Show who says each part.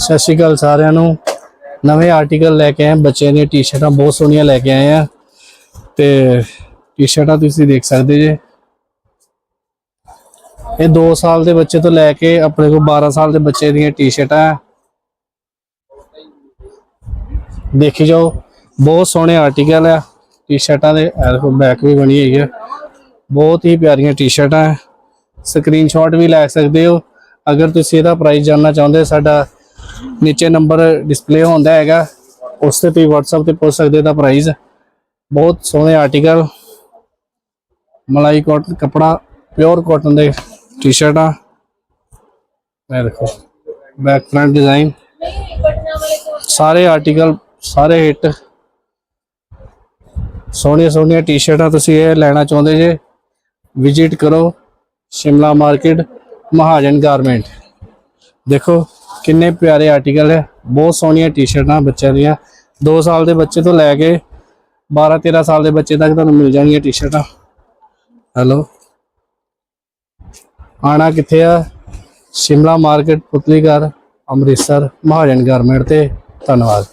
Speaker 1: ਸਤਿ ਸ਼੍ਰੀ ਅਕਾਲ ਸਾਰਿਆਂ ਨੂੰ। ਨਵੇਂ ਆਰਟੀਕਲ ਲੈ ਕੇ ਆਏ ਬੱਚਿਆਂ ਦੀਆਂ ਟੀ-ਸ਼ਰਟਾਂ ਬਹੁਤ ਸੋਹਣੀਆਂ ਲੈ ਕੇ ਆਏ ਆ ਤੇ ਟੀ-ਸ਼ਰਟਾਂ ਤੁਸੀਂ ਦੇਖ ਸਕਦੇ ਜੇ। ਇਹ 2 ਸਾਲ ਦੇ ਬੱਚੇ ਤੋਂ ਲੈ ਕੇ ਆਪਣੇ ਕੋਲ 12 ਸਾਲ ਦੇ ਬੱਚੇ ਦੀਆਂ ਟੀ-ਸ਼ਰਟਾਂ ਹੈ। ਦੇਖੀ ਜਾਓ। ਬਹੁਤ ਸੋਹਣੇ ਆਰਟੀਕਲ ਆ। ਟੀ-ਸ਼ਰਟਾਂ ਦੇ ਐਲਕੋ ਬੈਕ ਵੀ ਬਣੀ ਹੋਈ ਹੈ। ਬਹੁਤ ਹੀ ਪਿਆਰੀਆਂ ਟੀ-ਸ਼ਰਟਾਂ ਹੈ। ਸਕਰੀਨਸ਼ਾਟ ਵੀ ਲੈ ਸਕਦੇ ਹੋ। ਅਗਰ ਤੁਸੀਂ ਇਹਦਾ ਪ੍ਰਾਈਸ ਜਾਨਣਾ ਚਾਹੁੰਦੇ ਹੋ, ਸਾਡਾ ਨੀਚੇ ਨੰਬਰ ਡਿਸਪਲੇ ਹੁੰਦਾ ਹੈਗਾ। ਉਸ ਤੇ ਤੁਸੀਂ WhatsApp ਤੇ ਪੁੱਛ ਸਕਦੇ ਹੋ ਦਾ ਪ੍ਰਾਈਸ ਬਹੁਤ ਸੋਹਣੇ ਆਰਟੀਕਲ ਮਲਾਈ ਕਾਟਨ ਕਪੜਾ ਪਿਓਰ ਕਾਟਨ ਦੇ ਟੀ-ਸ਼ਰਟਾਂ ਇਹ ਦੇਖੋ ਬੈਕ ਫਰੰਟ ਡਿਜ਼ਾਈਨ ਸਾਰੇ ਆਰਟੀਕਲ ਸਾਰੇ ਹਿੱਟ ਸੋਹਣੀਆਂ ਸੋਹਣੀਆਂ ਟੀ-ਸ਼ਰਟਾਂ ਤੁਸੀਂ ਇਹ ਲੈਣਾ ਚਾਹੁੰਦੇ ਜੇ ਵਿਜ਼ਿਟ ਕਰੋ। ਸ਼ਿਮਲਾ ਮਾਰਕੀਟ ਮਹਾਜਨ ਗਾਰਮੈਂਟ ਦੇਖੋ ਕਿੰਨੇ ਪਿਆਰੇ ਆਰਟੀਕਲ ਹੈ ਬਹੁਤ ਸੋਹਣੀਆਂ ਟੀ-ਸ਼ਰਟਾਂ ਬੱਚਿਆਂ ਦੀਆਂ। 2 ਸਾਲ ਦੇ ਬੱਚੇ ਤੋਂ ਲੈ ਕੇ 12 13 ਸਾਲ ਦੇ ਬੱਚੇ ਤੱਕ ਤੁਹਾਨੂੰ ਮਿਲ ਜਾਣਗੀਆਂ ਟੀ-ਸ਼ਰਟਾਂ ਹੈਲੋ ਆਣਾ ਕਿੱਥੇ ਆ? ਸ਼ਿਮਲਾ ਮਾਰਕੀਟ ਪੁਤਲੀਗੜ ਅੰਮ੍ਰਿਤਸਰ, ਮਹਾਜਨ ਗਾਰਮੈਂਟ ਤੇ। ਧੰਨਵਾਦ।